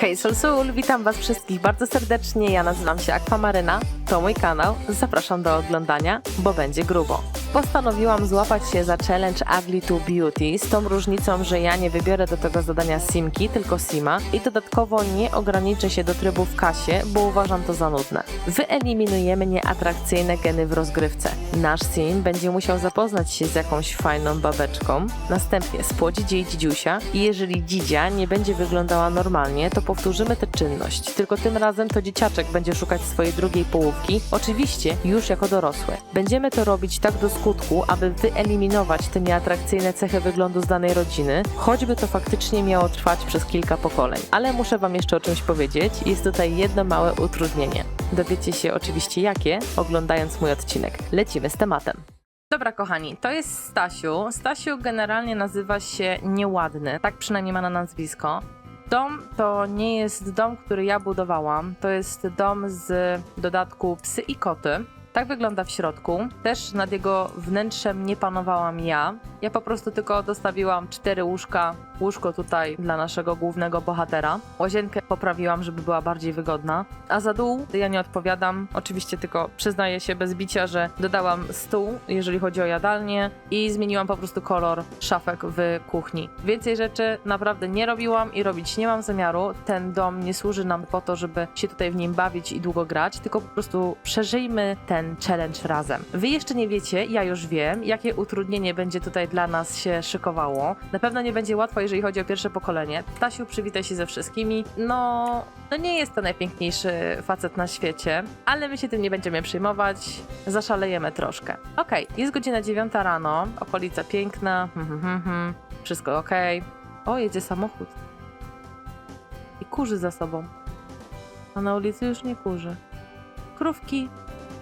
Hej Soul, witam was wszystkich bardzo serdecznie, ja nazywam się Aquamaryna, to mój kanał, zapraszam do oglądania, bo będzie grubo. Postanowiłam złapać się za challenge Ugly to Beauty z tą różnicą, że ja nie wybiorę do tego zadania simki, tylko sima i dodatkowo nie ograniczę się do trybu w kasie, bo uważam to za nudne. Wyeliminujemy nieatrakcyjne geny w rozgrywce. Nasz sim będzie musiał zapoznać się z jakąś fajną babeczką, następnie spłodzić jej dzidziusia i jeżeli dzidzia nie będzie wyglądała normalnie, to powtórzymy tę czynność, tylko tym razem to dzieciaczek będzie szukać swojej drugiej połówki, oczywiście już jako dorosły. Będziemy to robić tak do skutku, aby wyeliminować te nieatrakcyjne cechy wyglądu z danej rodziny, choćby to faktycznie miało trwać przez kilka pokoleń. Ale muszę wam jeszcze o czymś powiedzieć, jest tutaj jedno małe utrudnienie. Dowiecie się oczywiście jakie, oglądając mój odcinek. Lecimy z tematem. Dobra, kochani, to jest Stasiu. Stasiu generalnie nazywa się Nieładny, tak przynajmniej ma na nazwisko. Dom to nie jest dom, który ja budowałam. To jest dom z dodatku psy i koty. Tak wygląda w środku. Też nad jego wnętrzem nie panowałam ja. Ja po prostu tylko dostawiłam cztery łóżka. Łóżko tutaj dla naszego głównego bohatera. Łazienkę poprawiłam, żeby była bardziej wygodna. A za dół ja nie odpowiadam. Oczywiście tylko przyznaję się bez bicia, że dodałam stół, jeżeli chodzi o jadalnię i zmieniłam po prostu kolor szafek w kuchni. Więcej rzeczy naprawdę nie robiłam i robić nie mam zamiaru. Ten dom nie służy nam po to, żeby się tutaj w nim bawić i długo grać, tylko po prostu przeżyjmy ten challenge razem. Wy jeszcze nie wiecie, ja już wiem, jakie utrudnienie będzie tutaj dla nas się szykowało. Na pewno nie będzie łatwo, jeżeli chodzi o pierwsze pokolenie. Tasiu, przywitaj się ze wszystkimi. No, no nie jest to najpiękniejszy facet na świecie, ale my się tym nie będziemy przejmować. Zaszalejemy troszkę. Okej, jest godzina 9 rano, okolica piękna, hmm, hmm, hmm, wszystko okej. O, jedzie samochód. I kurzy za sobą. A na ulicy już nie kurzy. Krówki.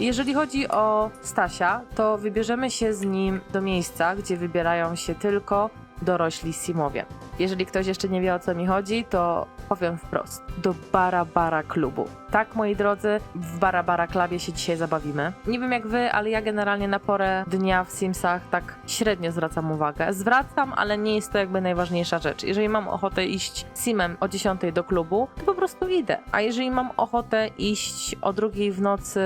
Jeżeli chodzi o Stasia, to wybierzemy się z nim do miejsca, gdzie wybierają się tylko dorośli Simowie. Jeżeli ktoś jeszcze nie wie o co mi chodzi, to powiem wprost. Do Bara Bara Klubu. Tak, moi drodzy, w Bara Bara Klubie się dzisiaj zabawimy. Nie wiem jak wy, ale ja generalnie na porę dnia w Simsach tak średnio zwracam uwagę. Zwracam, ale nie jest to jakby najważniejsza rzecz. Jeżeli mam ochotę iść Simem o 10 do klubu, to po prostu idę. A jeżeli mam ochotę iść o drugiej w nocy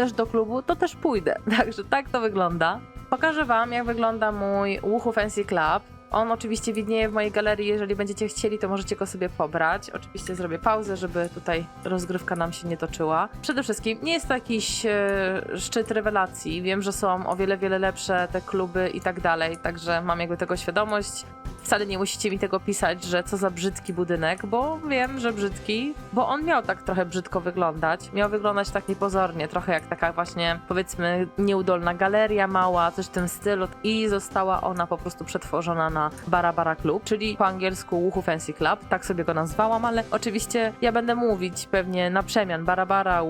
też do klubu, to też pójdę. Także tak to wygląda. Pokażę Wam, jak wygląda mój Łuchu Fancy Club. On oczywiście widnieje w mojej galerii, jeżeli będziecie chcieli, to możecie go sobie pobrać. Oczywiście zrobię pauzę, żeby tutaj rozgrywka nam się nie toczyła. Przede wszystkim nie jest to jakiś e, szczyt rewelacji. Wiem, że są o wiele, wiele lepsze te kluby i tak dalej, także mam jakby tego świadomość. Wcale nie musicie mi tego pisać, że co za brzydki budynek, bo wiem, że brzydki, bo on miał tak trochę brzydko wyglądać. Miał wyglądać tak niepozornie, trochę jak taka właśnie, powiedzmy, nieudolna galeria mała, coś w tym stylu. I została ona po prostu przetworzona na Bara Bara Club, czyli po angielsku Łuchu Fancy Club, tak sobie go nazwałam, ale oczywiście ja będę mówić pewnie na przemian Bara Bara,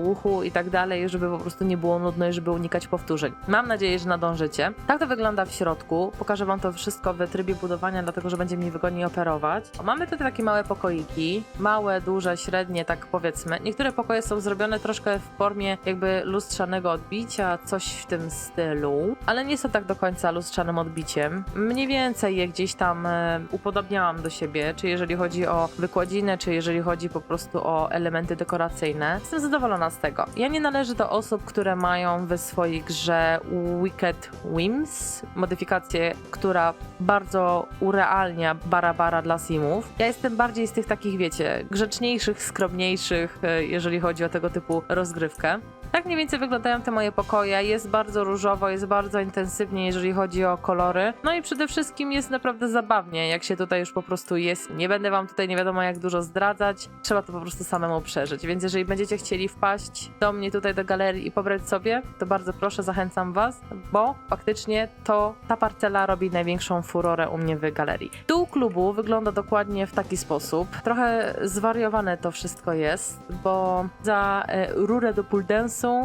i tak dalej, żeby po prostu nie było nudno i żeby unikać powtórzeń. Mam nadzieję, że nadążycie. Tak to wygląda w środku. Pokażę wam to wszystko w trybie budowania, dlatego że będzie mi wygodniej operować. Mamy tutaj takie małe pokoiki, małe, duże, średnie, tak powiedzmy. Niektóre pokoje są zrobione troszkę w formie jakby lustrzanego odbicia, coś w tym stylu, ale nie są tak do końca lustrzanym odbiciem. Mniej więcej je gdzieś tam e, upodobniałam do siebie, czy jeżeli chodzi o wykładzinę, czy jeżeli chodzi po prostu o elementy dekoracyjne. Jestem zadowolona z tego. Ja nie należę do osób, które mają w swojej grze Wicked Whims, modyfikację, która bardzo urealnia bara-bara dla simów. Ja jestem bardziej z tych takich, wiecie, grzeczniejszych, skromniejszych, e, jeżeli chodzi o tego typu rozgrywkę. Tak mniej więcej wyglądają te moje pokoje. Jest bardzo różowo, jest bardzo intensywnie, jeżeli chodzi o kolory. No i przede wszystkim jest naprawdę zabawnie, jak się tutaj już po prostu jest. Nie będę wam tutaj nie wiadomo jak dużo zdradzać. Trzeba to po prostu samemu przeżyć. Więc jeżeli będziecie chcieli wpaść do mnie tutaj do galerii i pobrać sobie, to bardzo proszę, zachęcam was, bo faktycznie to ta parcela robi największą furorę u mnie w galerii. Dół klubu wygląda dokładnie w taki sposób. Trochę zwariowane to wszystko jest, bo za e, rurę do pool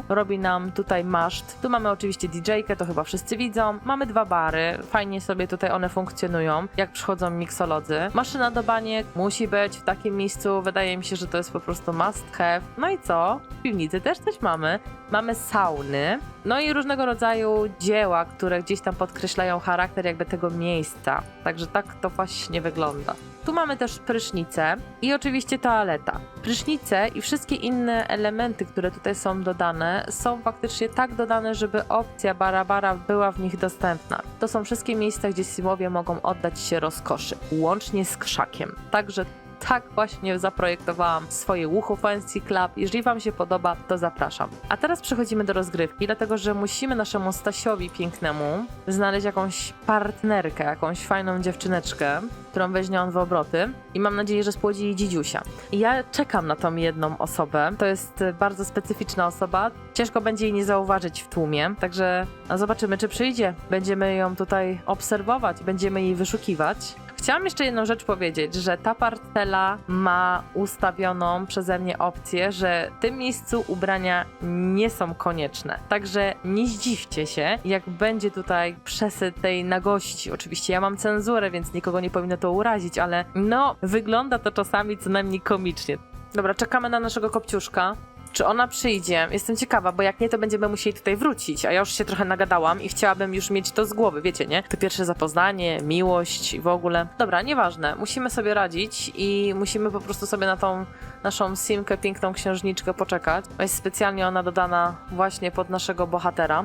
robi nam tutaj maszt. Tu mamy oczywiście DJ-kę, to chyba wszyscy widzą. Mamy dwa bary, fajnie sobie tutaj one funkcjonują, jak przychodzą miksolodzy. Maszyna do baniek musi być w takim miejscu, wydaje mi się, że to jest po prostu must have. No i co? W piwnicy też coś mamy. Mamy sauny. No i różnego rodzaju dzieła, które gdzieś tam podkreślają charakter jakby tego miejsca. Także tak to właśnie wygląda. Tu mamy też prysznicę i oczywiście toaleta. Prysznice i wszystkie inne elementy, które tutaj są dodane, są faktycznie tak dodane, żeby opcja bara-bara była w nich dostępna. To są wszystkie miejsca, gdzie Simowie mogą oddać się rozkoszy, łącznie z krzakiem. Także tak właśnie zaprojektowałam swoje Łuchu Fancy Club. Jeżeli Wam się podoba, to zapraszam. A teraz przechodzimy do rozgrywki, dlatego że musimy naszemu Stasiowi pięknemu znaleźć jakąś partnerkę, jakąś fajną dziewczyneczkę, którą weźmie on w obroty i mam nadzieję, że spłodzi jej dzidziusia. I ja czekam na tą jedną osobę. To jest e, bardzo specyficzna osoba. Ciężko będzie jej nie zauważyć w tłumie, także no, zobaczymy, czy przyjdzie. Będziemy ją tutaj obserwować, będziemy jej wyszukiwać. Chciałam jeszcze jedną rzecz powiedzieć, że ta parcela ma ustawioną przeze mnie opcję, że w tym miejscu ubrania nie są konieczne. Także nie zdziwcie się, jak będzie tutaj przesyt tej nagości. Oczywiście ja mam cenzurę, więc nikogo nie powinno to urazić, ale no, wygląda to czasami co najmniej komicznie. Dobra, czekamy na naszego kopciuszka. Czy ona przyjdzie? Jestem ciekawa, bo jak nie, to będziemy musieli tutaj wrócić. A ja już się trochę nagadałam i chciałabym już mieć to z głowy, wiecie, nie? To pierwsze zapoznanie, miłość i w ogóle. Dobra, nieważne. Musimy sobie radzić i musimy po prostu sobie na tą naszą simkę, piękną księżniczkę poczekać. Jest specjalnie ona dodana właśnie pod naszego bohatera.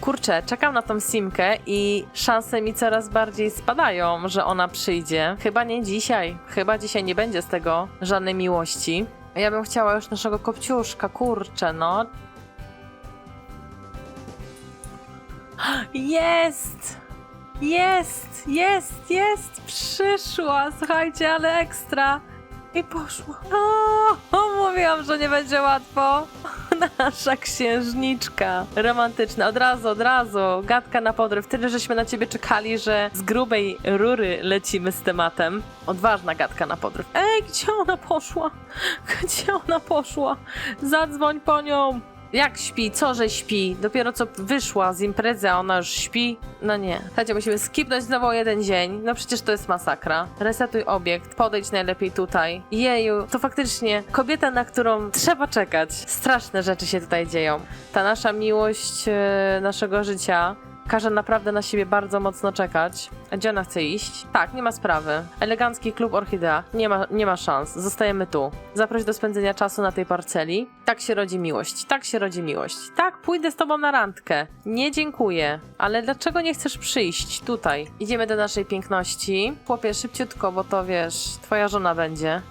Kurczę, czekam na tą simkę i szanse mi coraz bardziej spadają, że ona przyjdzie. Chyba nie dzisiaj. Chyba dzisiaj nie będzie z tego żadnej miłości. Ja bym chciała już naszego kopciuszka, kurczę, no. Jest! Jest! Jest! Jest! Przyszła! Słuchajcie, ale ekstra! I poszła. O, o, mówiłam, że nie będzie łatwo. Nasza księżniczka. Romantyczna. Od razu, od razu. Gadka na podryw. Tyle, żeśmy na ciebie czekali, że z grubej rury lecimy z tematem. Odważna gadka na podryw. Ej, gdzie ona poszła? Gdzie ona poszła? Zadzwoń po nią. Jak śpi? Co, że śpi? Dopiero co wyszła z imprezy, a ona już śpi? No nie. Słuchajcie, musimy skipnąć znowu jeden dzień. No przecież to jest masakra. Resetuj obiekt, podejdź najlepiej tutaj. Jeju, to faktycznie kobieta, na którą trzeba czekać. Straszne rzeczy się tutaj dzieją. Ta nasza miłość e, naszego życia każe naprawdę na siebie bardzo mocno czekać. Gdzie ona chce iść? Tak, nie ma sprawy. Elegancki klub Orchidea. Nie ma, nie ma szans. Zostajemy tu. Zaproś do spędzenia czasu na tej parceli. Tak się rodzi miłość. Tak się rodzi miłość. Tak, pójdę z tobą na randkę. Nie dziękuję. Ale dlaczego nie chcesz przyjść tutaj? Idziemy do naszej piękności. Chłopie, szybciutko, bo to wiesz, twoja żona będzie.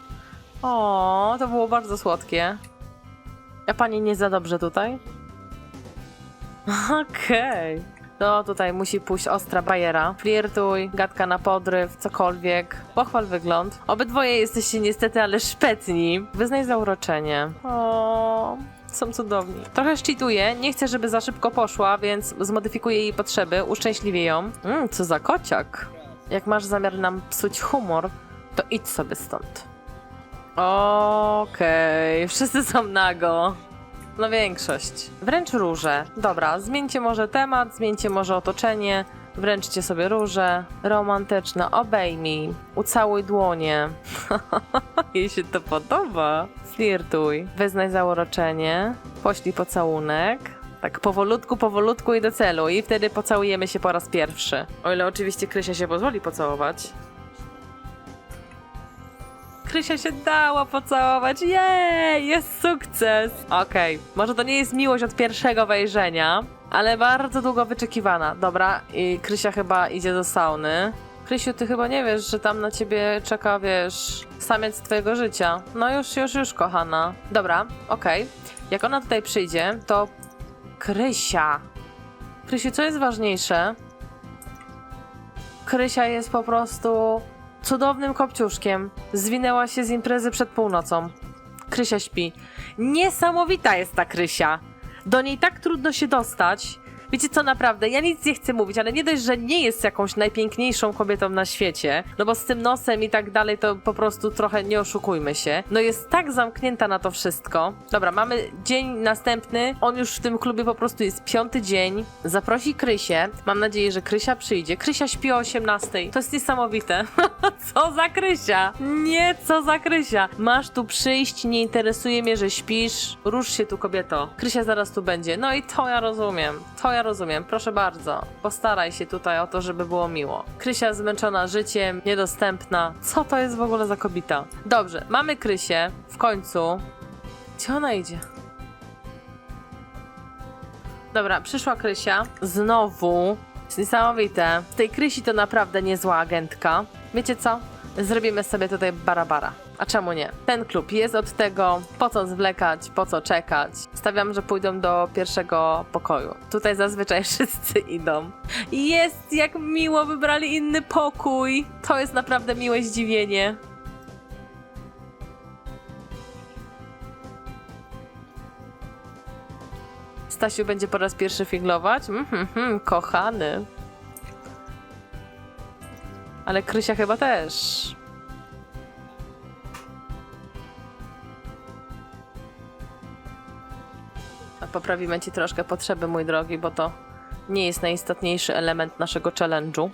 O, to było bardzo słodkie. A pani nie za dobrze tutaj? Okej. No tutaj musi pójść ostra bajera. Flirtuj, gadka na podryw, cokolwiek. Pochwal wygląd. Obydwoje jesteście niestety, ale szpetni. Wyznaj zauroczenie. O, są cudowni. Trochę szczytuję, nie chcę, żeby za szybko poszła, więc zmodyfikuję jej potrzeby, uszczęśliwię ją. Mmm, co za kociak. Jak masz zamiar nam psuć humor, to idź sobie stąd. Okej, wszyscy są nago. No większość. Wręcz róże. Dobra, zmieńcie może temat, zmieńcie może otoczenie. Wręczcie sobie róże. Romantyczne, obejmij. Ucałuj dłonie. Jej się to podoba. Flirtuj. Wyznaj zauroczenie. Poślij pocałunek. Tak powolutku, powolutku i do celu. I wtedy pocałujemy się po raz pierwszy. O ile oczywiście Krysia się pozwoli pocałować. Krysia się dała pocałować. Jej, jest sukces. Okej, może to nie jest miłość od pierwszego wejrzenia, ale bardzo długo wyczekiwana. Dobra, i Krysia chyba idzie do sauny. Krysiu, ty chyba nie wiesz, że tam na ciebie czeka, wiesz, samiec twojego życia. No już, już, już, kochana. Dobra, okej. Jak ona tutaj przyjdzie, to Krysia. Krysiu, co jest ważniejsze? Krysia jest po prostu cudownym kopciuszkiem. Zwinęła się z imprezy przed północą. Krysia śpi. Niesamowita jest ta Krysia. Do niej tak trudno się dostać. Wiecie co, naprawdę, ja nic nie chcę mówić, ale nie dość, że nie jest jakąś najpiękniejszą kobietą na świecie, no bo z tym nosem i tak dalej to po prostu trochę nie oszukujmy się. No jest tak zamknięta na to wszystko. Dobra, mamy dzień następny, on już w tym klubie po prostu jest piąty dzień. Zaprosi Krysię, mam nadzieję, że Krysia przyjdzie. Krysia śpi o 18. To jest niesamowite. co za Krysia? Nie, co za Krysia? Masz tu przyjść, nie interesuje mnie, że śpisz. Rusz się tu, kobieto. Krysia zaraz tu będzie. No i to ja rozumiem. To ja rozumiem. Proszę bardzo. Postaraj się tutaj o to, żeby było miło. Krysia zmęczona życiem, niedostępna. Co to jest w ogóle za kobieta? Dobrze, mamy Krysię. W końcu. Gdzie ona idzie? Dobra, przyszła Krysia. Znowu. Jest niesamowite. W tej Krysi to naprawdę niezła agentka. Wiecie co? Zrobimy sobie tutaj barabara. A czemu nie? Ten klub jest od tego, po co zwlekać, po co czekać. Stawiam, że pójdą do pierwszego pokoju. Tutaj zazwyczaj wszyscy idą. Jest, jak miło wybrali inny pokój. To jest naprawdę miłe zdziwienie. Stasiu będzie po raz pierwszy figlować? Mhm, mhm, kochany. Ale Krysia chyba też. Poprawimy ci troszkę potrzeby, mój drogi, bo to nie jest najistotniejszy element naszego challenge'u.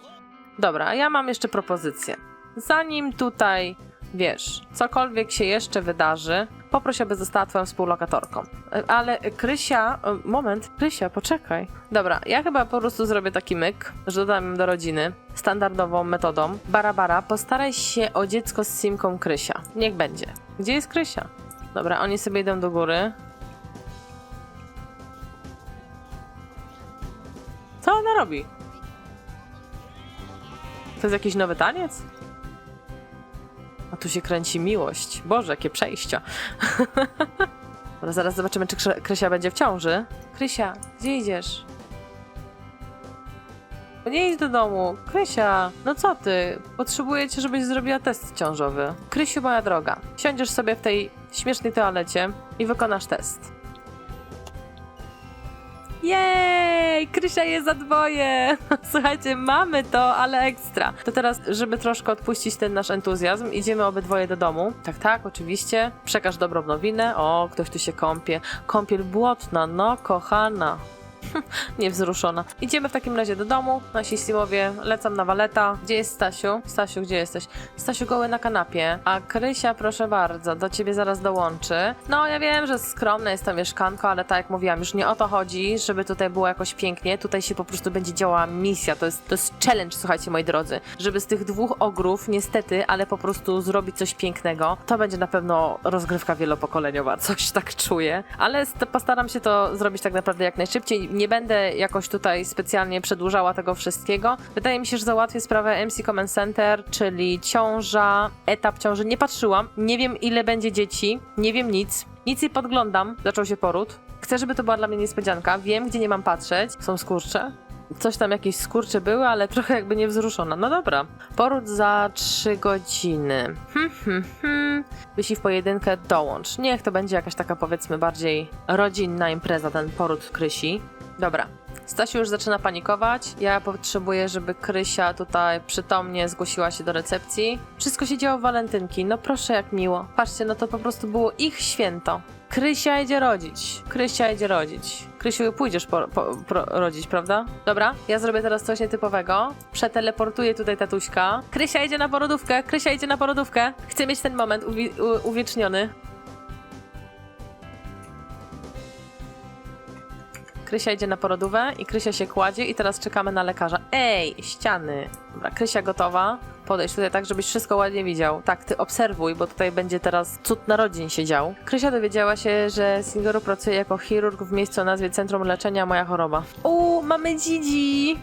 Dobra, a ja mam jeszcze propozycję. Zanim tutaj, wiesz, cokolwiek się jeszcze wydarzy, poproś, aby została twoją współlokatorką. Ale Krysia, moment, Krysia, poczekaj. Dobra, ja chyba po prostu zrobię taki myk, że dodam ją do rodziny, standardową metodą. Barabara, postaraj się o dziecko z Simką Krysia. Niech będzie. Gdzie jest Krysia? Dobra, oni sobie idą do góry. Co ona robi? To jest jakiś nowy taniec? A tu się kręci miłość. Boże, jakie przejścia. Dobra, zaraz zobaczymy, czy Krysia będzie w ciąży. Krysia, gdzie idziesz? No Nie idź do domu. Krysia, no co ty? Potrzebuję cię, żebyś zrobiła test ciążowy. Krysiu, moja droga, siądziesz sobie w tej śmiesznej toalecie i wykonasz test. Jej! Krysia jest za dwoje! Słuchajcie, mamy to, ale ekstra. To teraz, żeby troszkę odpuścić ten nasz entuzjazm, idziemy obydwoje do domu. Tak, tak, oczywiście. Przekaż dobrą nowinę. O, ktoś tu się kąpie. Kąpiel błotna, no kochana. Niewzruszona. Idziemy w takim razie do domu. Nasi Simowie lecą na waleta. Gdzie jest Stasiu? Stasiu, gdzie jesteś? Stasiu goły na kanapie. A Krysia, proszę bardzo, do ciebie zaraz dołączy. No, ja wiem, że skromne jest to mieszkanko, ale tak jak mówiłam, już nie o to chodzi, żeby tutaj było jakoś pięknie. Tutaj się po prostu będzie działała misja. To jest, to jest challenge, słuchajcie, moi drodzy. Żeby z tych dwóch ogrów, niestety, ale po prostu zrobić coś pięknego. To będzie na pewno rozgrywka wielopokoleniowa. Coś tak czuję. Ale st- postaram się to zrobić tak naprawdę jak najszybciej. Nie będę jakoś tutaj specjalnie przedłużała tego wszystkiego. Wydaje mi się, że załatwię sprawę MC Command Center, czyli ciąża, etap ciąży. Nie patrzyłam, nie wiem ile będzie dzieci, nie wiem nic. Nic nie podglądam, zaczął się poród. Chcę, żeby to była dla mnie niespodzianka. Wiem, gdzie nie mam patrzeć. Są skurcze. Coś tam jakieś skurcze były, ale trochę jakby niewzruszona. No dobra. Poród za 3 godziny. Hmm, hmm, hmm. Jeśli w pojedynkę dołącz. Niech to będzie jakaś taka powiedzmy bardziej rodzinna impreza, ten poród Krysi. Dobra. Stasiu już zaczyna panikować. Ja potrzebuję, żeby Krysia tutaj przytomnie zgłosiła się do recepcji. Wszystko się działo w walentynki. No proszę, jak miło. Patrzcie, no to po prostu było ich święto. Krysia idzie rodzić. Krysia idzie rodzić. Krysiu, pójdziesz po, po, pro, rodzić, prawda? Dobra, ja zrobię teraz coś nietypowego. Przeteleportuję tutaj tatuśka. Krysia idzie na porodówkę. Krysia idzie na porodówkę. Chcę mieć ten moment uwi- uwieczniony. Krysia idzie na porodówę i Krysia się kładzie i teraz czekamy na lekarza. Ej, ściany. Dobra, Krysia gotowa. Podejdź tutaj tak, żebyś wszystko ładnie widział. Tak, ty obserwuj, bo tutaj będzie teraz cud narodzin się dział. Krysia dowiedziała się, że Singoru pracuje jako chirurg w miejscu o nazwie Centrum Leczenia Moja Choroba. U, mamy Gigi!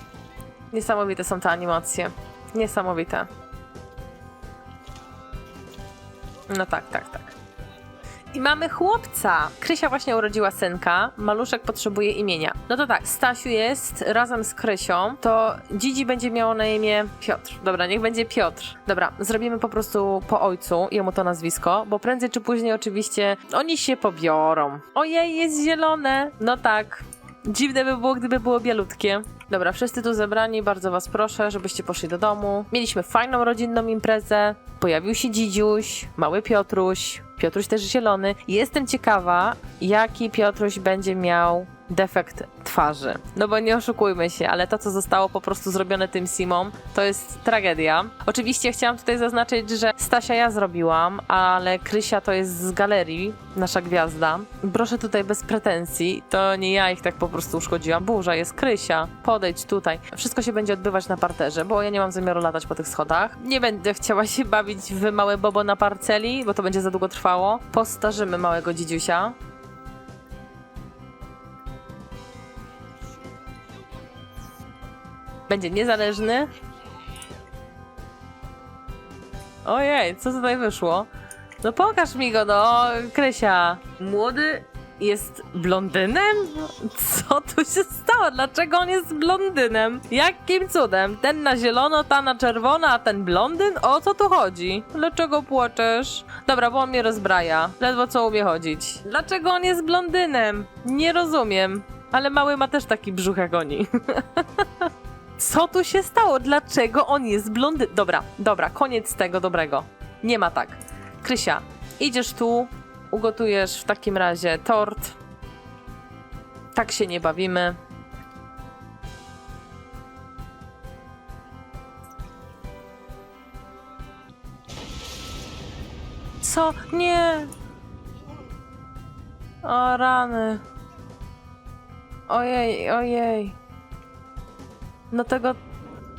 Niesamowite są te animacje. Niesamowite. No tak, tak, tak. I mamy chłopca. Krysia właśnie urodziła synka. Maluszek potrzebuje imienia. No to tak, Stasiu jest razem z Krysią. To Dzidzi będzie miało na imię Piotr. Dobra, niech będzie Piotr. Dobra, zrobimy po prostu po ojcu jemu to nazwisko, bo prędzej czy później oczywiście oni się pobiorą. Ojej, jest zielone. No tak. Dziwne by było, gdyby było bielutkie. Dobra, wszyscy tu zebrani, bardzo was proszę, żebyście poszli do domu. Mieliśmy fajną rodzinną imprezę. Pojawił się dzidziuś, mały Piotruś, Piotruś też zielony. Jestem ciekawa, jaki Piotruś będzie miał defekt twarzy. No bo nie oszukujmy się, ale to, co zostało po prostu zrobione tym simom, to jest tragedia. Oczywiście chciałam tutaj zaznaczyć, że Stasia ja zrobiłam, ale Krysia to jest z galerii, nasza gwiazda. Proszę tutaj bez pretensji, to nie ja ich tak po prostu uszkodziłam. Burza, jest Krysia, podejdź tutaj. Wszystko się będzie odbywać na parterze, bo ja nie mam zamiaru latać po tych schodach. Nie będę chciała się bawić w małe bobo na parceli, bo to będzie za długo trwało. Postarzymy małego dzidziusia. Będzie niezależny. Ojej, co tutaj wyszło? No pokaż mi go, no, Krysia. Młody jest blondynem? Co tu się stało? Dlaczego on jest blondynem? Jakim cudem? Ten na zielono, ta na czerwono, a ten blondyn? O co tu chodzi? Dlaczego płaczesz? Dobra, bo on mnie rozbraja. Ledwo co umie chodzić. Dlaczego on jest blondynem? Nie rozumiem. Ale mały ma też taki brzuch jak oni. Co tu się stało? Dlaczego on jest blondy? Dobra, dobra, koniec tego dobrego. Nie ma tak. Krysia, idziesz tu, ugotujesz w takim razie tort. Tak się nie bawimy. Co? Nie! O rany. Ojej, ojej. No tego.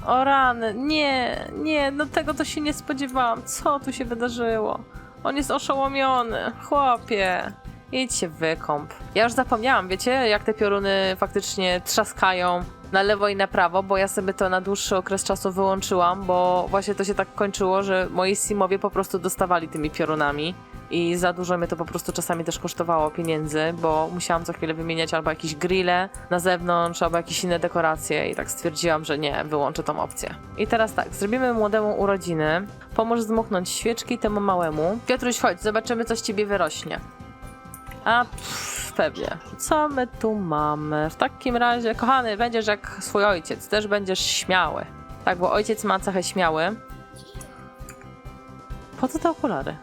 O rany, nie, nie, no tego to się nie spodziewałam. Co tu się wydarzyło? On jest oszołomiony, chłopie. Idź się wykąp. Ja już zapomniałam, wiecie, jak te pioruny faktycznie trzaskają na lewo i na prawo, bo ja sobie to na dłuższy okres czasu wyłączyłam, bo właśnie to się tak kończyło, że moi simowie po prostu dostawali tymi piorunami i za dużo mnie to po prostu czasami też kosztowało pieniędzy, bo musiałam co chwilę wymieniać albo jakieś grille na zewnątrz, albo jakieś inne dekoracje i tak stwierdziłam, że nie, wyłączę tą opcję. I teraz tak, zrobimy młodemu urodziny, pomóż zdmuchnąć świeczki temu małemu. Piotruś, chodź, zobaczymy, co z ciebie wyrośnie. A, pff, pewnie. Co my tu mamy? W takim razie, kochany, będziesz jak swój ojciec, też będziesz śmiały. Tak, bo ojciec ma cechę śmiały. Po co te okulary?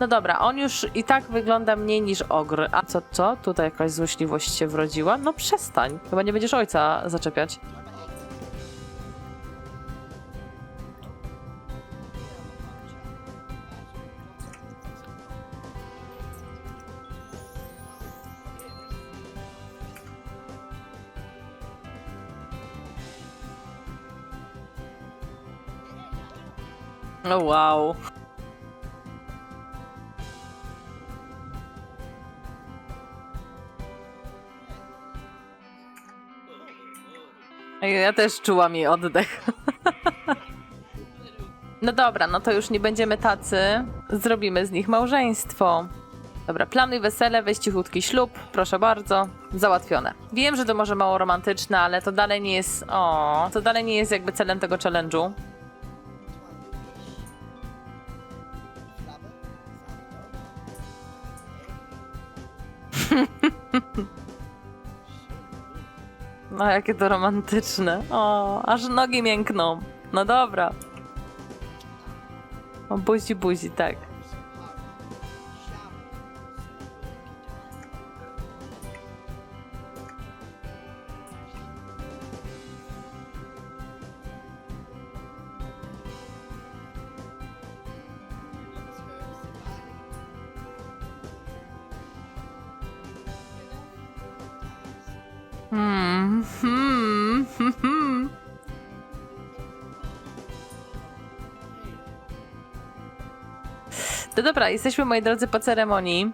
No dobra, on już i tak wygląda mniej niż ogr. A co, co? Tutaj jakaś złośliwość się wrodziła? No przestań. Chyba nie będziesz ojca zaczepiać. O wow. Ja też czułam jej oddech. No dobra, no to już nie będziemy tacy. Zrobimy z nich małżeństwo. Dobra, planuj wesele, weź cichutki ślub, proszę bardzo. Załatwione. Wiem, że to może mało romantyczne, ale to dalej nie jest. O, to dalej nie jest jakby celem tego challenge'u. Jakie to romantyczne. O, aż nogi miękną. No dobra. O, buzi, buzi, tak. Dobra, jesteśmy moi drodzy po ceremonii.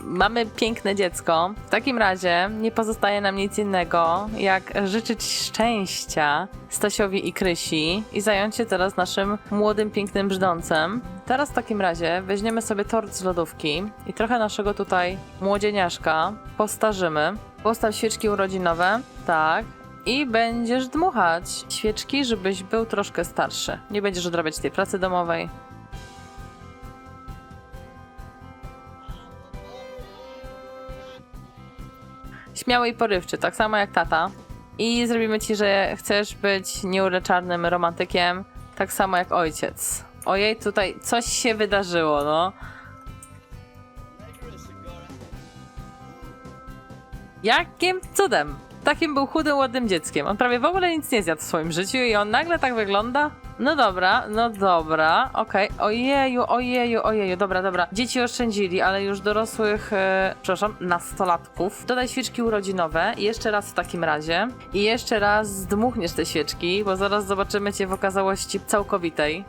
Mamy piękne dziecko. W takim razie nie pozostaje nam nic innego, jak życzyć szczęścia Stasiowi i Krysi i zająć się teraz naszym młodym, pięknym brzdącem. Teraz w takim razie weźmiemy sobie tort z lodówki i trochę naszego tutaj młodzieniaszka postarzymy. Postaw świeczki urodzinowe, tak. I będziesz dmuchać świeczki, żebyś był troszkę starszy. Nie będziesz odrabiać tej pracy domowej. Śmiały i porywczy, tak samo jak tata. I zrobimy ci, że chcesz być nieuleczalnym romantykiem, tak samo jak ojciec. Ojej, tutaj coś się wydarzyło, no. Jakim cudem? Takim był chudym, ładnym dzieckiem. On prawie w ogóle nic nie zjadł w swoim życiu i on nagle tak wygląda? No dobra, no dobra, okej. Ojeju, ojeju, ojeju, dobra, dobra. Dzieci oszczędzili, ale już dorosłych, e, przepraszam, nastolatków. Dodaj świeczki urodzinowe jeszcze raz w takim razie. I jeszcze raz zdmuchniesz te świeczki, bo zaraz zobaczymy cię w okazałości całkowitej.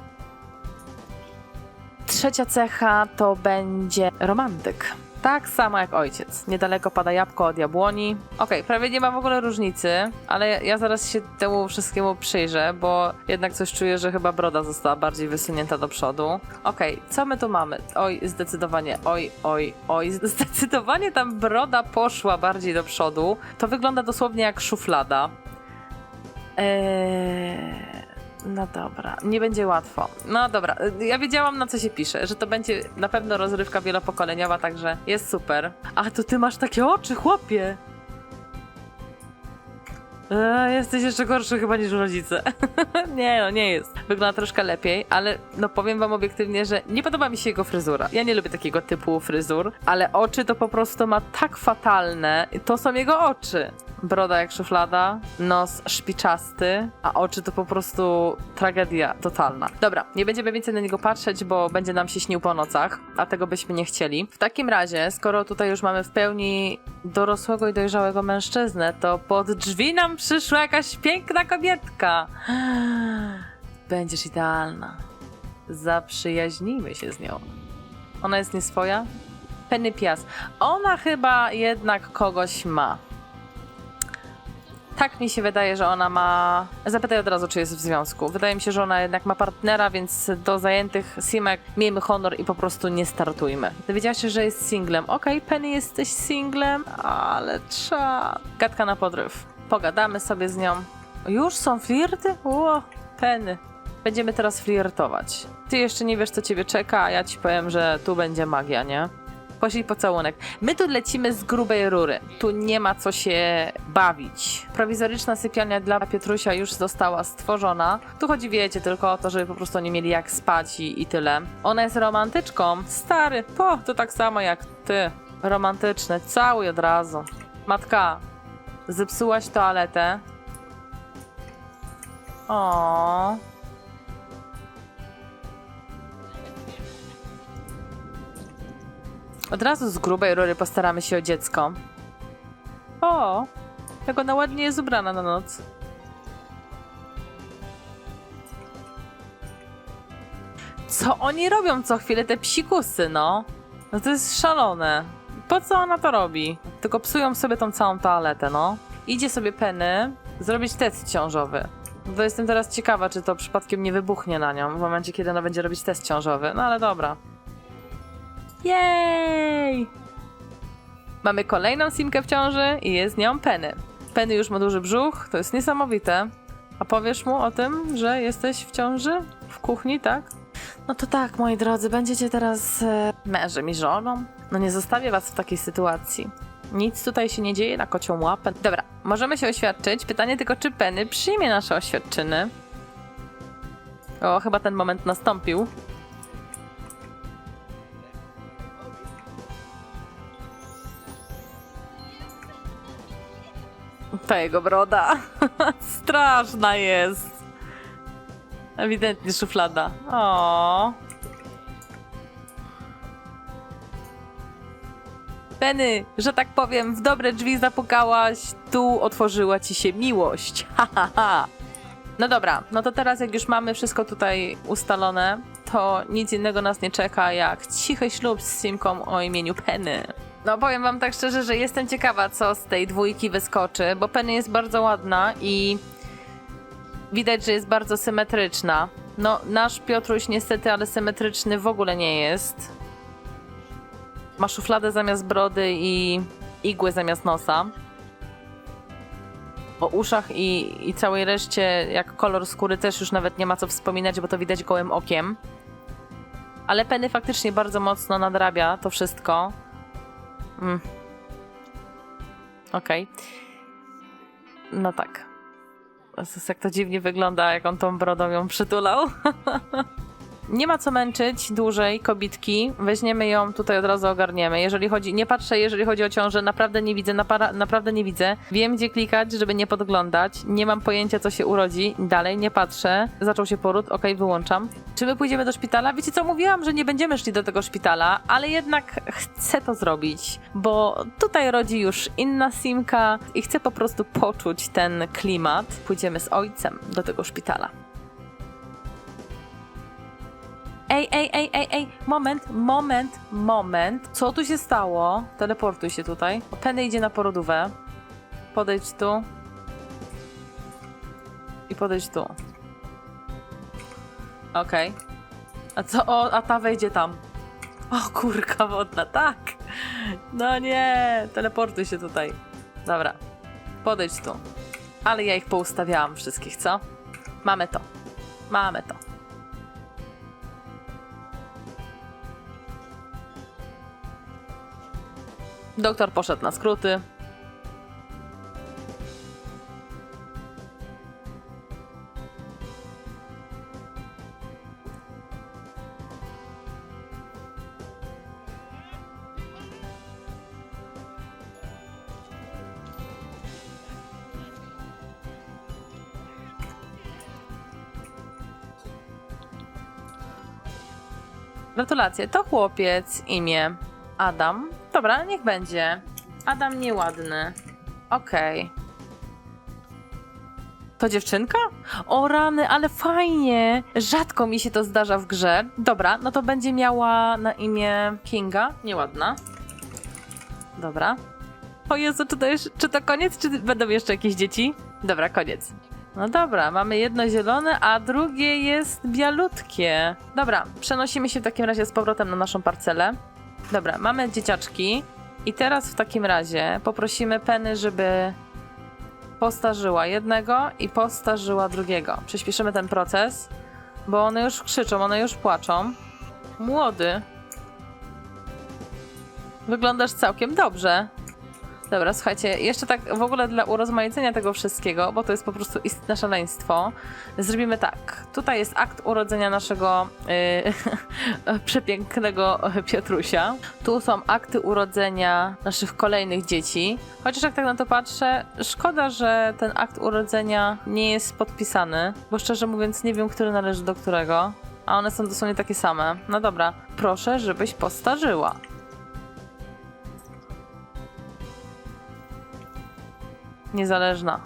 Trzecia cecha to będzie romantyk. Tak samo jak ojciec. Niedaleko pada jabłko od jabłoni. Okej, prawie nie ma w ogóle różnicy, ale ja zaraz się temu wszystkiemu przyjrzę, bo jednak coś czuję, że chyba broda została bardziej wysunięta do przodu. Okej, co my tu mamy? Oj, zdecydowanie, oj, oj, oj, zdecydowanie tam broda poszła bardziej do przodu. To wygląda dosłownie jak szuflada. Eee... No dobra, nie będzie łatwo. No dobra, ja wiedziałam na co się pisze, że to będzie na pewno rozrywka wielopokoleniowa, także jest super. A to ty masz takie oczy, chłopie! Eee, jesteś jeszcze gorszy chyba niż rodzice. nie no, nie jest. Wygląda troszkę lepiej, ale no powiem wam obiektywnie, że nie podoba mi się jego fryzura. Ja nie lubię takiego typu fryzur, ale oczy to po prostu ma tak fatalne. To są jego oczy. Broda jak szuflada, nos szpiczasty, a oczy to po prostu tragedia totalna. Dobra, nie będziemy więcej na niego patrzeć, bo będzie nam się śnił po nocach, a tego byśmy nie chcieli. W takim razie, skoro tutaj już mamy w pełni dorosłego i dojrzałego mężczyznę, to pod drzwi nam przyszła jakaś piękna kobietka. Będziesz idealna. Zaprzyjaźnijmy się z nią. Ona jest nieswoja? Penny Pias. Ona chyba jednak kogoś ma. Tak mi się wydaje, że ona ma. Zapytaj od razu, czy jest w związku. Wydaje mi się, że ona jednak ma partnera, więc do zajętych simek miejmy honor i po prostu nie startujmy. Dowiedziałaś się, że jest singlem. Okej, Penny, jesteś singlem, ale trza. Gadka na podryw. Pogadamy sobie z nią. Już są flirty? Ło, Penny. Będziemy teraz flirtować. Ty jeszcze nie wiesz, co ciebie czeka, a ja ci powiem, że tu będzie magia, nie? Poślij pocałunek. My tu lecimy z grubej rury. Tu nie ma co się bawić. Prowizoryczna sypialnia dla Piotrusia już została stworzona. Tu chodzi, wiecie, tylko o to, żeby po prostu nie mieli jak spać i, i tyle. Ona jest romantyczką. Stary, po, to tak samo jak ty. Romantyczne, cały od razu. Matka, zepsułaś toaletę. O. Od razu z grubej rury postaramy się o dziecko. O, jak ona ładnie jest ubrana na noc. Co oni robią co chwilę, te psikusy, no? No to jest szalone. Po co ona to robi? Tylko psują sobie tą całą toaletę, no. Idzie sobie Penny zrobić test ciążowy. To jestem teraz ciekawa, czy to przypadkiem nie wybuchnie na nią w momencie, kiedy ona będzie robić test ciążowy. No ale dobra. Jej! Mamy kolejną simkę w ciąży i jest nią Penny. Penny już ma duży brzuch, to jest niesamowite. A powiesz mu o tym, że jesteś w ciąży? W kuchni, tak? No to tak, moi drodzy, będziecie teraz e, mężem i żoną. No nie zostawię was w takiej sytuacji. Nic tutaj się nie dzieje na kocią łapę. Dobra, możemy się oświadczyć. Pytanie tylko, czy Penny przyjmie nasze oświadczyny? O, chyba ten moment nastąpił. Ta jego broda. Straszna jest. Ewidentnie szuflada. O. Penny, że tak powiem, w dobre drzwi zapukałaś, tu otworzyła ci się miłość. No dobra, no to teraz jak już mamy wszystko tutaj ustalone, to nic innego nas nie czeka jak cichy ślub z Simką o imieniu Penny. No powiem wam tak szczerze, że jestem ciekawa, co z tej dwójki wyskoczy, bo Penny jest bardzo ładna i widać, że jest bardzo symetryczna. No, nasz Piotruś niestety, ale symetryczny w ogóle nie jest. Ma szufladę zamiast brody i igły zamiast nosa. O uszach i, i całej reszcie, jak kolor skóry, też już nawet nie ma co wspominać, bo to widać gołym okiem. Ale Penny faktycznie bardzo mocno nadrabia to wszystko. Mm. Okej. No tak. Jezus, jak to dziwnie wygląda, jak on tą brodą ją przytulał. Nie ma co męczyć dłużej kobitki. Weźmiemy ją, tutaj od razu ogarniemy. Jeżeli chodzi, nie patrzę, jeżeli chodzi o ciążę, naprawdę nie widzę, napara, naprawdę nie widzę. Wiem, gdzie klikać, żeby nie podglądać. Nie mam pojęcia, co się urodzi. Dalej nie patrzę. Zaczął się poród, ok, wyłączam. Czy my pójdziemy do szpitala? Wiecie co, mówiłam, że nie będziemy szli do tego szpitala, ale jednak chcę to zrobić, bo tutaj rodzi już inna simka i chcę po prostu poczuć ten klimat. Pójdziemy z ojcem do tego szpitala. Ej, ej, ej, ej, ej, moment, moment, moment. Co tu się stało? Teleportuj się tutaj. Penny idzie na porodówę. Podejdź tu. I podejdź tu. Okej. A co? O, a ta wejdzie tam. O, kurka wodna, tak. No nie, teleportuj się tutaj. Dobra. Podejdź tu. Ale ja ich poustawiałam wszystkich, co? Mamy to. Mamy to. Doktor poszedł na skróty. Gratulacje, to chłopiec, imię Adam. Dobra, niech będzie. Adam nieładny. Okej. To dziewczynka? O rany, ale fajnie! Rzadko mi się to zdarza w grze. Dobra, no to będzie miała na imię Kinga. Nieładna. Dobra. O Jezu, czy to, już, czy to koniec, czy będą jeszcze jakieś dzieci? Dobra, koniec. No dobra, mamy jedno zielone, a drugie jest bialutkie. Dobra, przenosimy się w takim razie z powrotem na naszą parcelę. Dobra, mamy dzieciaczki. I teraz w takim razie poprosimy Penny, żeby postarzyła jednego i postarzyła drugiego. Przyspieszymy ten proces, bo one już krzyczą, one już płaczą. Młody. Wyglądasz całkiem dobrze. Dobra, słuchajcie, jeszcze tak w ogóle dla urozmaicenia tego wszystkiego, bo to jest po prostu istne szaleństwo, zrobimy tak. Tutaj jest akt urodzenia naszego yy, przepięknego Piotrusia. Tu są akty urodzenia naszych kolejnych dzieci. Chociaż jak tak na to patrzę, szkoda, że ten akt urodzenia nie jest podpisany, bo szczerze mówiąc nie wiem, który należy do którego. A one są dosłownie takie same. No dobra, proszę, żebyś postarzyła. Niezależna.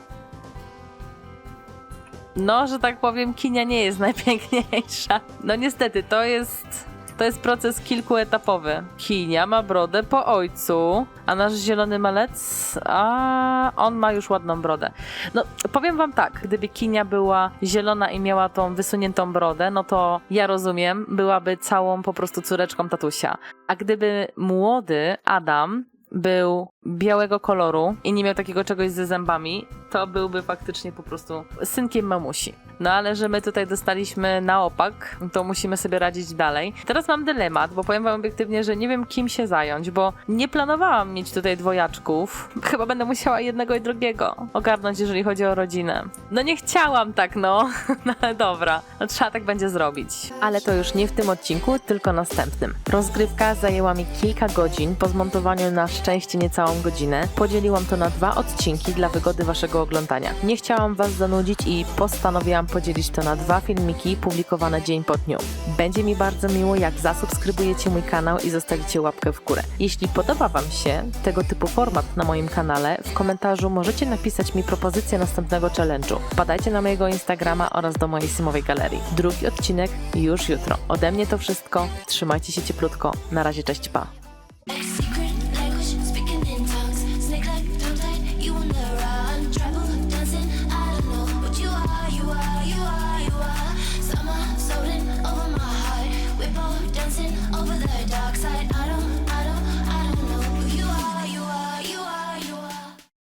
No, że tak powiem, kinia nie jest najpiękniejsza. No niestety, to jest. To jest proces kilkuetapowy. Kinia ma brodę po ojcu, a nasz zielony malec, a on ma już ładną brodę. No, powiem wam tak, gdyby Kinia była zielona i miała tą wysuniętą brodę, no to ja rozumiem, byłaby całą po prostu córeczką tatusia. A gdyby młody Adam był białego koloru i nie miał takiego czegoś ze zębami, to byłby faktycznie po prostu synkiem mamusi. No ale że my tutaj dostaliśmy na opak, to musimy sobie radzić dalej. Teraz mam dylemat, bo powiem wam obiektywnie, że nie wiem kim się zająć, bo nie planowałam mieć tutaj dwojaczków. Chyba będę musiała jednego i drugiego ogarnąć, jeżeli chodzi o rodzinę. No nie chciałam tak, no. no ale dobra, no, trzeba tak będzie zrobić. Ale to już nie w tym odcinku, tylko następnym. Rozgrywka zajęła mi kilka godzin, po zmontowaniu na szczęście niecałą godzinę. Podzieliłam to na dwa odcinki dla wygody waszego oglądania. Nie chciałam was zanudzić i postanowiłam podzielić to na dwa filmiki publikowane dzień po dniu. Będzie mi bardzo miło, jak zasubskrybujecie mój kanał i zostawicie łapkę w górę. Jeśli podoba wam się tego typu format na moim kanale, w komentarzu możecie napisać mi propozycję następnego challenge'u. Wpadajcie na mojego Instagrama oraz do mojej simowej galerii. Drugi odcinek już jutro. Ode mnie to wszystko. Trzymajcie się cieplutko. Na razie, cześć, pa.